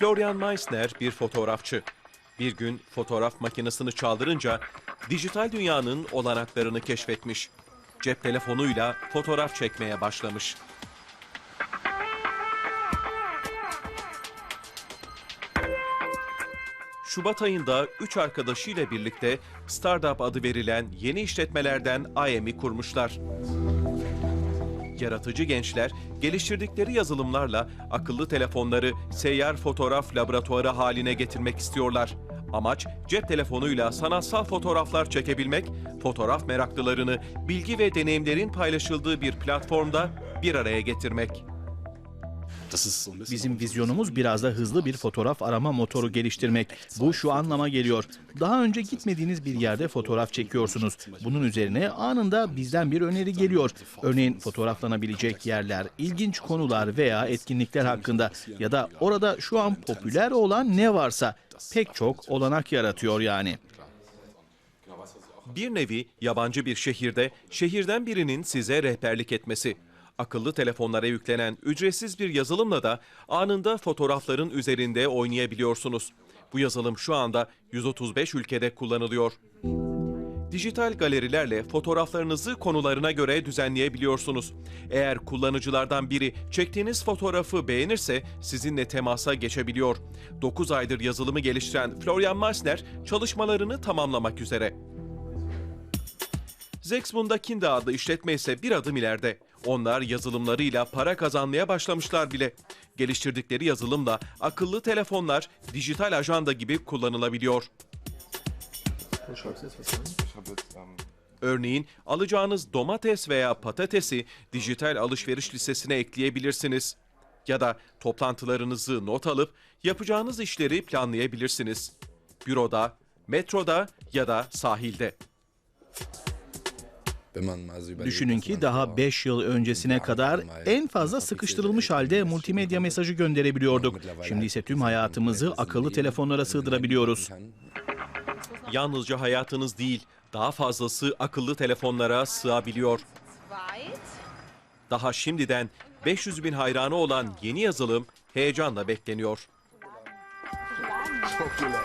Florian Meissner bir fotoğrafçı. Bir gün fotoğraf makinesini çaldırınca dijital dünyanın olanaklarını keşfetmiş. Cep telefonuyla fotoğraf çekmeye başlamış. Şubat ayında 3 arkadaşıyla birlikte Startup adı verilen yeni işletmelerden IM'i kurmuşlar. Yaratıcı gençler geliştirdikleri yazılımlarla akıllı telefonları seyyar fotoğraf laboratuvarı haline getirmek istiyorlar. Amaç cep telefonuyla sanatsal fotoğraflar çekebilmek, fotoğraf meraklılarını bilgi ve deneyimlerin paylaşıldığı bir platformda bir araya getirmek. Bizim vizyonumuz biraz da hızlı bir fotoğraf arama motoru geliştirmek. Bu şu anlama geliyor. Daha önce gitmediğiniz bir yerde fotoğraf çekiyorsunuz. Bunun üzerine anında bizden bir öneri geliyor. Örneğin fotoğraflanabilecek yerler, ilginç konular veya etkinlikler hakkında ya da orada şu an popüler olan ne varsa pek çok olanak yaratıyor yani. Bir nevi yabancı bir şehirde şehirden birinin size rehberlik etmesi. Akıllı telefonlara yüklenen ücretsiz bir yazılımla da anında fotoğrafların üzerinde oynayabiliyorsunuz. Bu yazılım şu anda 135 ülkede kullanılıyor. Dijital galerilerle fotoğraflarınızı konularına göre düzenleyebiliyorsunuz. Eğer kullanıcılardan biri çektiğiniz fotoğrafı beğenirse sizinle temasa geçebiliyor. 9 aydır yazılımı geliştiren Florian Meissner çalışmalarını tamamlamak üzere. Zexmund'a Kinda adlı işletme ise bir adım ileride. Onlar yazılımlarıyla para kazanmaya başlamışlar bile. Geliştirdikleri yazılımla akıllı telefonlar dijital ajanda gibi kullanılabiliyor. Örneğin alacağınız domates veya patatesi dijital alışveriş listesine ekleyebilirsiniz. Ya da toplantılarınızı not alıp yapacağınız işleri planlayabilirsiniz. Büroda, metroda ya da sahilde. Düşünün ki daha 5 yıl öncesine kadar en fazla sıkıştırılmış halde multimedya mesajı gönderebiliyorduk. Şimdi ise tüm hayatımızı akıllı telefonlara sığdırabiliyoruz. Yalnızca hayatınız değil, daha fazlası akıllı telefonlara sığabiliyor. Daha şimdiden 500 bin hayranı olan yeni yazılım heyecanla bekleniyor. Çok güzel.